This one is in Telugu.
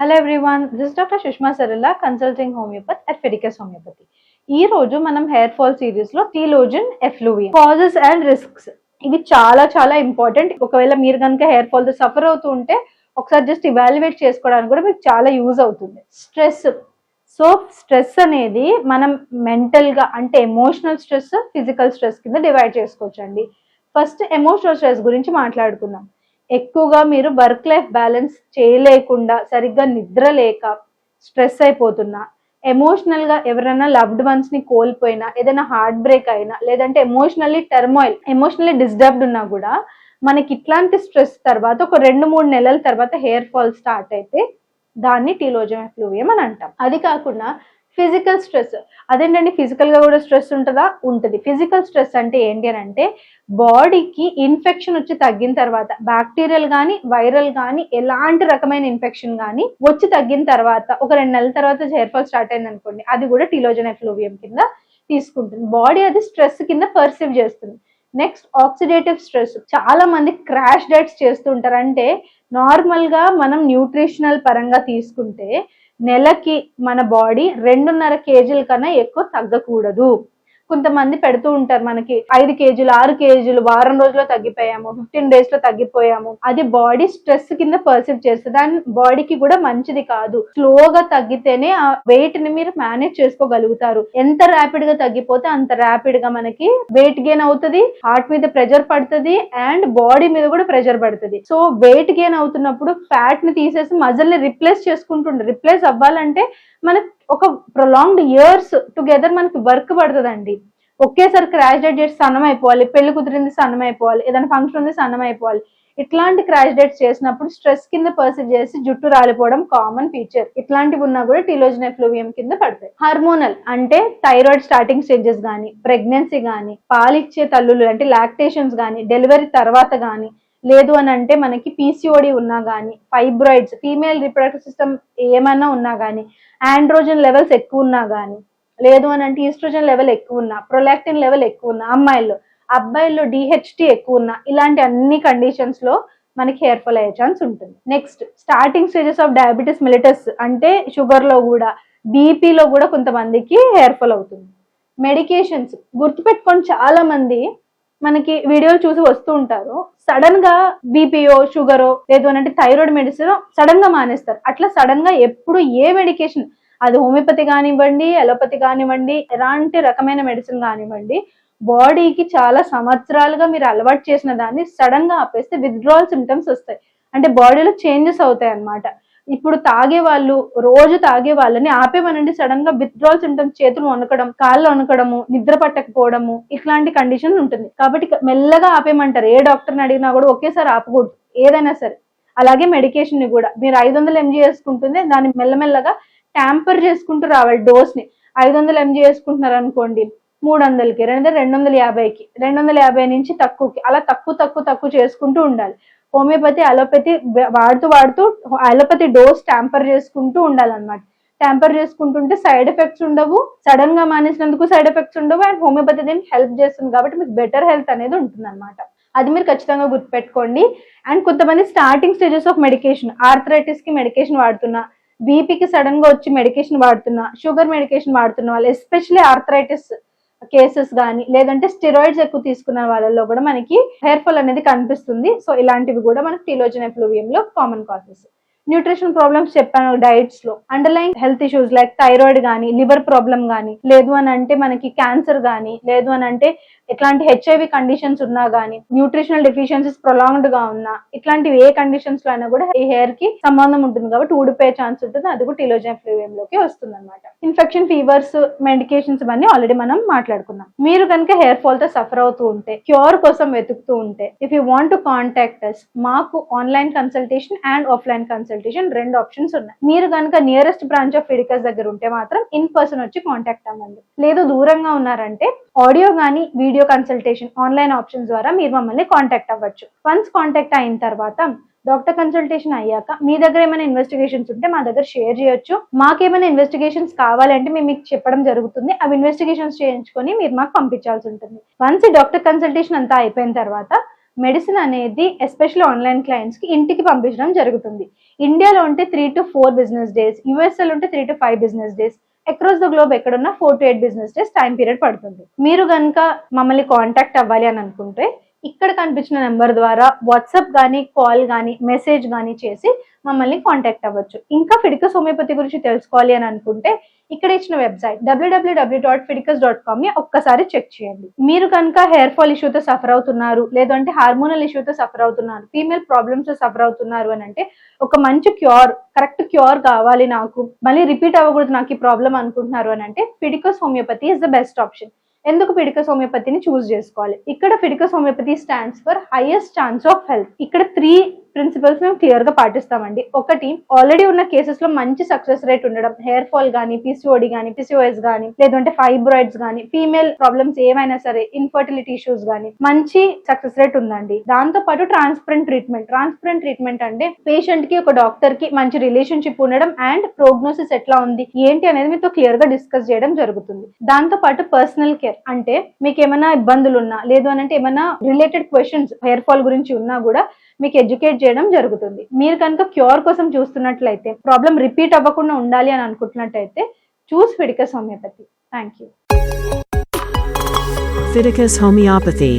Hello everyone this doctor Sushma Sarala consulting homeopathy at Fiticus homeopathy ఈ రోజు మనం హెయిర్ ఫాల్ సిరీస్లో telogen effluvium causes and risks ఇవి చాలా చాలా ఇంపార్టెంట్ ఒకవేళ మీరు కనుక హెయిర్ ఫాల్తో సఫర్ అవుతూ ఉంటే ఒకసారి జస్ట్ ఇవాల్యుయేట్ చేసుకోవడానికి కూడా మీకు చాలా యూజ్ అవుతుంది. స్ట్రెస్ సో స్ట్రెస్ అనేది మనం మెంటల్గా అంటే ఎమోషనల్ స్ట్రెస్ ఫిజికల్ స్ట్రెస్ కింద డివైడ్ చేసుకోవచ్చండి. ఫస్ట్ ఎమోషనల్ స్ట్రెస్ గురించి మాట్లాడుకుందాం. ఎక్కువగా మీరు వర్క్ లైఫ్ బ్యాలెన్స్ చేయలేకుండా సరిగ్గా నిద్ర లేక స్ట్రెస్ అయిపోతున్నా ఎమోషనల్గా ఎవరైనా లవ్డ్ వన్స్ని కోల్పోయినా ఏదైనా హార్ట్ బ్రేక్ అయినా లేదంటే ఎమోషనల్లీ టర్మాయిల్ ఎమోషనల్లీ డిస్టర్బ్డ్ ఉన్నా కూడా మనకి ఇట్లాంటి స్ట్రెస్ తర్వాత ఒక రెండు మూడు నెలల తర్వాత హెయిర్ ఫాల్ స్టార్ట్ అయితే దాన్ని టీలోజం ఫ్లూవియం అని అంటాం. అది కాకుండా ఫిజికల్ స్ట్రెస్ అదేంటండి? ఫిజికల్గా కూడా స్ట్రెస్ ఉంటుందా? ఉంటుంది. ఫిజికల్ స్ట్రెస్ అంటే ఏంటి అని అంటే బాడీకి ఇన్ఫెక్షన్ వచ్చి తగ్గిన తర్వాత బ్యాక్టీరియల్ కానీ వైరల్ కానీ ఎలాంటి రకమైన ఇన్ఫెక్షన్ కానీ వచ్చి తగ్గిన తర్వాత ఒక రెండు నెలల తర్వాత హెయిర్ స్టార్ట్ అయింది అనుకోండి అది కూడా టీలోజన్ ఎఫ్లూవియం కింద తీసుకుంటుంది. బాడీ అది స్ట్రెస్ కింద పర్సీవ్ చేస్తుంది. నెక్స్ట్ ఆక్సిడేటివ్ స్ట్రెస్ చాలా మంది క్రాష్ డైట్స్ చేస్తుంటారు అంటే నార్మల్గా మనం న్యూట్రిషనల్ పరంగా తీసుకుంటే నెలకి మన బాడీ రెండున్నర కేజీల కన్నా ఎక్కువ తగ్గకూడదు. కొంతమంది పెడుతూ ఉంటారు మనకి ఐదు కేజీలు ఆరు కేజీలు వారం రోజుల్లో తగ్గిపోయాము ఫిఫ్టీన్ డేస్లో తగ్గిపోయాము. అది బాడీ స్ట్రెస్ కింద పర్సీవ్ చేస్తుంది. దాని బాడీకి కూడా మంచిది కాదు. స్లోగా తగ్గితేనే ఆ వెయిట్ని మీరు మేనేజ్ చేసుకోగలుగుతారు. ఎంత ర్యాపిడ్గా తగ్గిపోతే అంత ర్యాపిడ్గా మనకి వెయిట్ గెయిన్ అవుతుంది హార్ట్ మీద ప్రెషర్ పడుతుంది అండ్ బాడీ మీద కూడా ప్రెషర్ పడుతుంది. సో వెయిట్ గెయిన్ అవుతున్నప్పుడు ఫ్యాట్ని తీసేసి మజిల్ని రిప్లేస్ చేసుకుంటుండే. రిప్లేస్ అవ్వాలంటే మనకి ఒక ప్రొలాంగ్డ్ ఇయర్స్ టుగెదర్ మనకి వర్క్ పడుతుందండి. ఒకేసారి క్రాష్ డేట్ చేసి సన్నం అయిపోవాలి పెళ్ళి కుదిరింది సన్నం అయిపోవాలి ఏదైనా ఫంక్షన్ ఉంది సన్నం అయిపోవాలి ఇట్లాంటి క్రాష్ డేట్స్ చేసినప్పుడు స్ట్రెస్ కింద పర్సీవ్ చేసి జుట్టు రాలిపోవడం కామన్ ఫీచర్ ఇట్లాంటివి ఉన్నా కూడా టిలోజన్ ఎఫ్లూవియం కింద పడతాయి. హార్మోనల్ అంటే థైరాయిడ్ స్టార్టింగ్ స్టేజెస్ కానీ ప్రెగ్నెన్సీ కానీ పాలిచ్చే తల్లులు అంటే లాక్టేషన్స్ కానీ డెలివరీ తర్వాత కానీ లేదు అని అంటే మనకి పీసీఓడి ఉన్నా కానీ ఫైబ్రాయిడ్స్ ఫీమేల్ రిప్రొడక్టివ్ సిస్టమ్ ఏమైనా ఉన్నా కానీ ఆండ్రోజన్ లెవెల్స్ ఎక్కువ ఉన్నా కానీ లేదు అని అంటే ఈస్ట్రోజన్ లెవెల్ ఎక్కువ ఉన్నా ప్రొలాక్టిన్ లెవెల్ ఎక్కువ ఉన్నా అమ్మాయిల్లో అబ్బాయిల్లో డిహెచ్టి ఎక్కువ ఉన్నా ఇలాంటి అన్ని కండిషన్స్లో మనకి హెయిర్ ఫాల్ అయ్యే ఛాన్స్ ఉంటుంది. Next starting stages of diabetes mellitus అంటే షుగర్లో కూడా బీపీలో కూడా కొంతమందికి హెయిర్ ఫాల్ అవుతుంది. మెడికేషన్స్ గుర్తుపెట్టుకొని చాలామంది మనకి వీడియోలు చూసి వస్తూ ఉంటారు. సడన్గా బీపీఓ షుగరో లేదు అని అంటే థైరాయిడ్ మెడిసిన్ సడన్గా మానేస్తారు. అట్లా సడన్గా ఎప్పుడు ఏ మెడికేషన్ అది హోమియోపతి కానివ్వండి అలోపతి కానివ్వండి ఎలాంటి రకమైన మెడిసిన్ కానివ్వండి బాడీకి చాలా సంవత్సరాలుగా మీరు అలవాటు చేసిన దాన్ని సడన్గా ఆపేస్తే విత్డ్రాల్ సిమ్టమ్స్ వస్తాయి. అంటే బాడీలో చేంజెస్ అవుతాయి అన్నమాట ఇప్పుడు తాగే వాళ్ళు రోజు తాగే వాళ్ళని ఆపేమనండి సడన్గా విత్డ్రాల్ సిమ్టమ్స్ చేతులు వణకడం కాళ్ళు వణకడము నిద్ర పట్టకపోవడము ఇట్లాంటి కండిషన్ ఉంటుంది. కాబట్టి మెల్లగా ఆపేయమంటారు. ఏ డాక్టర్ని అడిగినా కూడా ఒకేసారి ఆపకూడదు. ఏదైనా సరే. అలాగే మెడికేషన్ని కూడా. మీరు ఐదు వందలు ఎంజీ వేసుకుంటుంది దాన్ని మెల్లమెల్లగా ట్యాంపర్ చేసుకుంటూ రావాలి డోస్ని. ఐదు వందలు ఎంజీ చేసుకుంటున్నారు అనుకోండి మూడు వందలకి రెండు రెండు వందల యాభైకి రెండు వందల యాభై నుంచి తక్కువకి అలా తక్కువ తక్కువ తక్కువ చేసుకుంటూ ఉండాలి. హోమియోపతి అలోపతి వాడుతూ వాడుతూ అలోపతి డోస్ ట్యాంపర్ చేసుకుంటూ ఉండాలన్నమాట. ట్యాంపర్ చేసుకుంటుంటే సైడ్ ఎఫెక్ట్స్ ఉండవు సడన్గా మానేసినందుకు సైడ్ ఎఫెక్ట్స్ ఉండవు అండ్ హోమియోపతి దీనికి హెల్ప్ చేస్తుంది కాబట్టి మీకు బెటర్ హెల్త్ అనేది ఉంటుంది అనమాట అది మీరు ఖచ్చితంగా గుర్తుపెట్టుకోండి. అండ్ కొంతమంది స్టార్టింగ్ స్టేజెస్ ఆఫ్ మెడికేషన్ ఆర్థరైటిస్కి మెడికేషన్ వాడుతున్నా బీపీకి సడన్గా వచ్చి మెడికేషన్ వాడుతున్నా షుగర్ మెడికేషన్ వాడుతున్న వాళ్ళు ఎస్పెషలీ ఆర్థరైటిస్ కేసెస్ కానీ లేదంటే స్టిరాయిడ్స్ ఎక్కువ తీసుకున్న వాళ్ళలో కూడా మనకి హెయిర్ ఫాల్ అనేది కనిపిస్తుంది. సో ఇలాంటివి కూడా మనకి టీలోజన్ ఎఫ్లూవియం లో కామన్ కాసెస్ న్యూట్రిషన్ ప్రాబ్లమ్స్ చెప్పాను డైట్స్లో. Underlying health issues like thyroid కానీ లివర్ ప్రాబ్లం కానీ లేదు అని అంటే మనకి క్యాన్సర్ కానీ లేదు అని అంటే ఎట్లాంటి హెచ్ఐవి కండిషన్స్ ఉన్నా కానీ న్యూట్రిషనల్ డెఫిషియన్సీస్ ప్రొలాంగ్డ్గా ఉన్నా ఇట్లాంటివి ఏ కండిషన్స్లో అయినా కూడా ఈ హెయిర్కి సంబంధం ఉంటుంది కాబట్టి ఊడిపోయే ఛాన్స్ ఉంటుంది. అది కూడా టీలోజన్ ఫ్లూవియం లోకి వస్తుంది అనమాట ఇన్ఫెక్షన్ ఫీవర్స్ మెడికేషన్స్ ఇవన్నీ ఆల్రెడీ మనం మాట్లాడుకున్నాం. మీరు కనుక హెయిర్ ఫాల్తో సఫర్ అవుతూ ఉంటే క్యూర్ కోసం వెతుకుతూ ఉంటే if you want to contact us మాకు online consultation and offline consultation రెండు ఆప్షన్స్ ఉన్నాయి. మీరు కనుక నియరెస్ట్ బ్రాంచ్ ఆఫ్ ఫిడికస్ దగ్గర ఉంటే మాత్రం ఇన్ పర్సన్ వచ్చి కాంటాక్ట్ అవ్వండి. లేదు దూరంగా ఉన్నారంటే ఆడియో కానీ వీడియో కన్సల్టేషన్ ఆన్లైన్ ఆప్షన్స్ ద్వారా మీరు మమ్మల్ని కాంటాక్ట్ అవ్వచ్చు. వన్స్ కాంటాక్ట్ అయిన తర్వాత డాక్టర్ కన్సల్టేషన్ అయ్యాక మీ దగ్గర ఏమైనా ఇన్వెస్టిగేషన్స్ ఉంటే మా దగ్గర షేర్ చేయొచ్చు. మాకేమైనా ఇన్వెస్టిగేషన్స్ కావాలంటే మేము మీకు చెప్పడం జరుగుతుంది. అవి ఇన్వెస్టిగేషన్స్ చేయించుకొని మీరు మాకు పంపించాల్సి ఉంటుంది. వన్స్ డాక్టర్ కన్సల్టేషన్ అంతా అయిపోయిన తర్వాత మెడిసిన్ అనేది ఎస్పెషల్లీ ఆన్లైన్ క్లయింట్స్కి ఇంటికి పంపించడం జరుగుతుంది. ఇండియాలో ఉంటే three to four business days యూఎస్ఏలో ఉంటే three to five business days across the globe ఎక్కడున్నా four to eight business days time period పడుతుంది. మీరు కనుక మమ్మల్ని కాంటాక్ట్ అవ్వాలి అని అనుకుంటే ఇక్కడ కనిపించిన నెంబర్ ద్వారా వాట్సాప్ కానీ కాల్ కానీ మెసేజ్ కానీ చేసి మమ్మల్ని కాంటాక్ట్ అవ్వచ్చు. ఇంకా ఫిడికస్ హోమియోపతి గురించి తెలుసుకోవాలి అని అనుకుంటే ఇక్కడ ఇచ్చిన website W W W dot Fiticus dot కామ్ని ఒక్కసారి చెక్ చేయండి. మీరు కనుక హెయిర్ ఫాల్ ఇష్యూతో సఫర్ అవుతున్నారు లేదంటే హార్మోనల్ ఇష్యూతో సఫర్ అవుతున్నారు ఫీమేల్ ప్రాబ్లమ్స్ సఫర్ అవుతున్నారు అని అంటే ఒక మంచి క్యూర్ కరెక్ట్ క్యూర్ కావాలి నాకు మళ్ళీ రిపీట్ అవ్వకూడదు నాకు ఈ ప్రాబ్లం అనుకుంటున్నారు అని అంటే Fiticus homeopathy is the best option ఎందుకు ఫిడికస్ హోమియోపతిని చూస్ చేసుకోవాలి? ఇక్కడ Fiticus homeopathy stands for highest chance of health ఇక్కడ త్రీ ప్రిన్సిపల్స్ మేము క్లియర్గా పాటిస్తామండి. ఒకటి ఆల్రెడీ ఉన్న కేసెస్లో మంచి సక్సెస్ రేట్ ఉండడం హెయిర్ ఫాల్ కానీ పిసిఓడి కానీ పిసిఓఎస్ కానీ లేదంటే ఫైబ్రాయిడ్స్ కానీ ఫీమేల్ ప్రాబ్లమ్స్ ఏమైనా సరే ఇన్ఫర్టిలిటీ ఇష్యూస్ కానీ మంచి సక్సెస్ రేట్ ఉందండి. దాంతో పాటు ట్రాన్స్పరెంట్ ట్రీట్మెంట్ ట్రాన్స్పరెంట్ ట్రీట్మెంట్ అంటే పేషెంట్కి ఒక డాక్టర్కి మంచి రిలేషన్షిప్ ఉండడం అండ్ ప్రోగ్నోసిస్ ఎట్లా ఉంది ఏంటి అనేది మీతో క్లియర్గా డిస్కస్ చేయడం జరుగుతుంది. దాంతో పాటు పర్సనల్ కేర్ అంటే మీకు ఏమైనా ఇబ్బందులు ఉన్నా లేదు అని అంటే ఏమైనా రిలేటెడ్ క్వశ్చన్స్ హెయిర్ ఫాల్ గురించి ఉన్నా కూడా మీకు ఎడ్యుకేట్ చేయడం జరుగుతుంది. మీరు కనుక క్యూర్ కోసం చూస్తున్నట్లయితే ప్రాబ్లం రిపీట్ అవ్వకుండా ఉండాలి అని అనుకుంటున్నట్టయితే choose Fiticus homeopathy thank you Fiticus Homeopathy